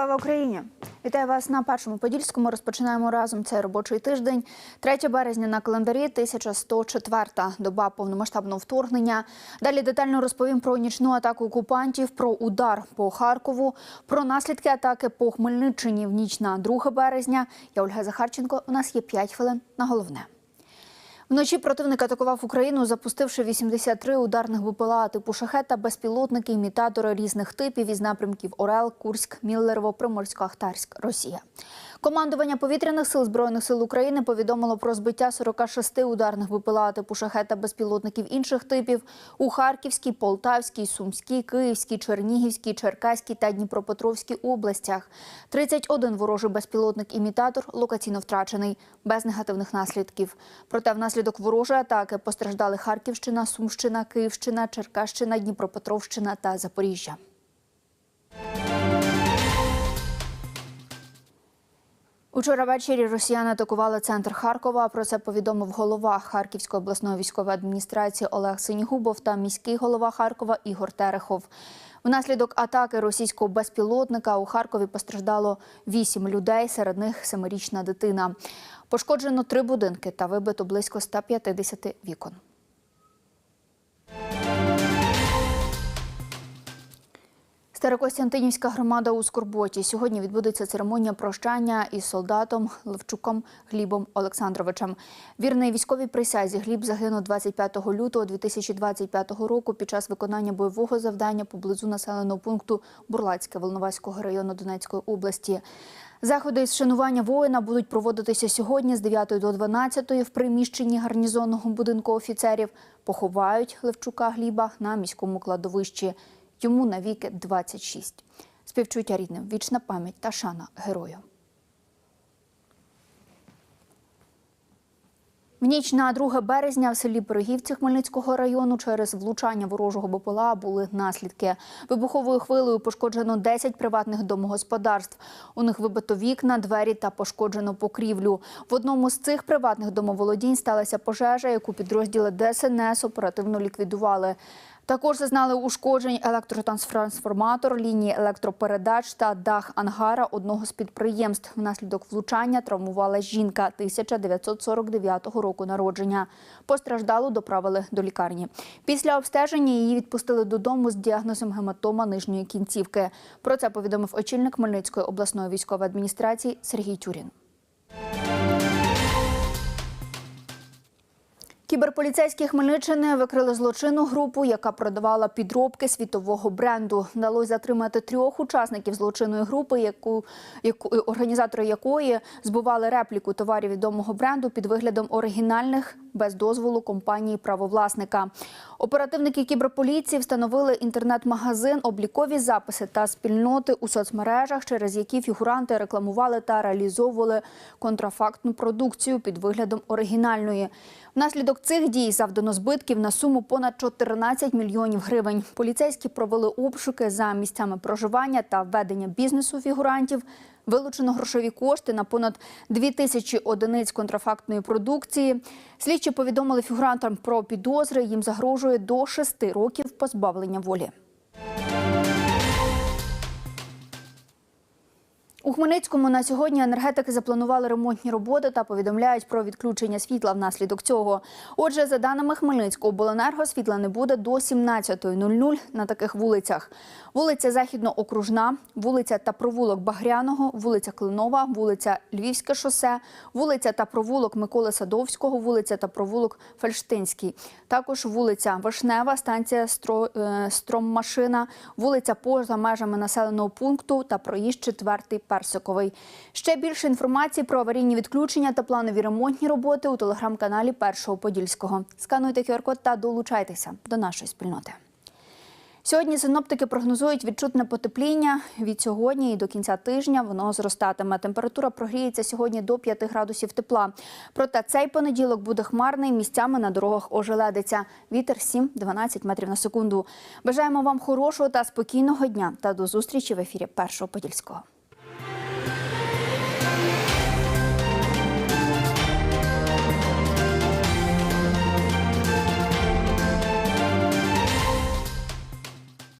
Слава Україні! Вітаю вас на першому подільському. Розпочинаємо разом цей робочий тиждень. 3 березня на календарі 1104 доба повномасштабного вторгнення. Далі детально розповім про нічну атаку окупантів, про удар по Харкову, про наслідки атаки по Хмельниччині в ніч на 2 березня. Я Ольга Захарченко. У нас є 5 хвилин на головне. Вночі противник атакував Україну, запустивши 83 ударних БПЛА типу шахет та безпілотники, імітатори різних типів із напрямків Орел, Курськ, Міллерово, Приморсько, Ахтарськ, Росія. Командування повітряних сил збройних сил України повідомило про збиття 46 ударних БПЛА типу шахет безпілотників інших типів у Харківській, Полтавській, Сумській, Київській, Чернігівській, Черкаській та Дніпропетровській областях. 31 ворожий безпілотник-імітатор локаційно втрачений без негативних наслідків. Проте внаслідок ворожої атаки постраждали Харківщина, Сумщина, Київщина, Черкащина, Дніпропетровщина та Запоріжжя. Учора ввечері росіяни атакували центр Харкова. Про це повідомив голова Харківської обласної військової адміністрації Олег Синігубов та міський голова Харкова Ігор Терехов. Внаслідок атаки російського безпілотника у Харкові постраждало вісім людей, серед них семирічна дитина. Пошкоджено три будинки та вибито близько 150 вікон. Старокостянтинівська громада у Скорботі. Сьогодні відбудеться церемонія прощання із солдатом Левчуком Глібом Олександровичем. Вірний військовій присязі Гліб загинув 25 лютого 2025 року під час виконання бойового завдання поблизу населеного пункту Бурлацьке Волноваського району Донецької області. Заходи із вшанування воїна будуть проводитися сьогодні з 9 до 12 в приміщенні гарнізонного будинку офіцерів. Поховають Левчука Гліба на міському кладовищі. Йому навіки 26. Співчуття рідним, вічна пам'ять та шана герою. В ніч на 2 березня в селі Пирогівці Хмельницького району через влучання ворожого БПЛА були наслідки. Вибуховою хвилею пошкоджено 10 приватних домогосподарств. У них вибито вікна, двері та пошкоджено покрівлю. В одному з цих приватних домоволодінь сталася пожежа, яку підрозділи ДСНС оперативно ліквідували. Також зазнали ушкоджень електротрансформатор, лінії електропередач та дах ангара одного з підприємств. Внаслідок влучання травмувала жінка 1949 року народження. Постраждалу доправили до лікарні. Після обстеження її відпустили додому з діагнозом гематома нижньої кінцівки. Про це повідомив очільник Хмельницької обласної військової адміністрації Сергій Тюрін. Кіберполіцейські Хмельниччини викрили злочинну групу, яка продавала підробки світового бренду. Вдалося затримати трьох учасників злочинної групи, яку, яку організатори якої збували репліку товарів відомого бренду під виглядом оригінальних без дозволу компанії правовласника. Оперативники кіберполіції встановили інтернет-магазин, облікові записи та спільноти у соцмережах, через які фігуранти рекламували та реалізовували контрафактну продукцію під виглядом оригінальної. Внаслідок цих дій завдано збитків на суму понад 14 мільйонів гривень. Поліцейські провели обшуки за місцями проживання та ведення бізнесу фігурантів. Вилучено грошові кошти на понад 2 тисячі одиниць контрафактної продукції. Слідчі повідомили фігурантам про підозри. Їм загрожує до 6 років позбавлення волі. У Хмельницькому на сьогодні енергетики запланували ремонтні роботи та повідомляють про відключення світла внаслідок цього. Отже, за даними Хмельницького, обленерго світла не буде до 17.00 на таких вулицях: вулиця Західно-Окружна, вулиця та провулок Багряного, вулиця Клинова, вулиця Львівське шосе, вулиця та провулок Миколи Садовського, вулиця та провулок Фельштинський. Також вулиця Вишнева, станція е, Строммашина, вулиця поза межами населеного пункту та проїзд четвертий Персиковий. Ще більше інформації про аварійні відключення та планові ремонтні роботи у телеграм-каналі Першого Подільського. Скануйте QR-код та долучайтеся до нашої спільноти. Сьогодні синоптики прогнозують відчутне потепління. Від сьогодні і до кінця тижня воно зростатиме. Температура прогріється сьогодні до 5 градусів тепла. Проте цей понеділок буде хмарний. Місцями на дорогах ожеледиться. Вітер 7-12 метрів на секунду. Бажаємо вам хорошого та спокійного дня та до зустрічі в ефірі Першого Подільського.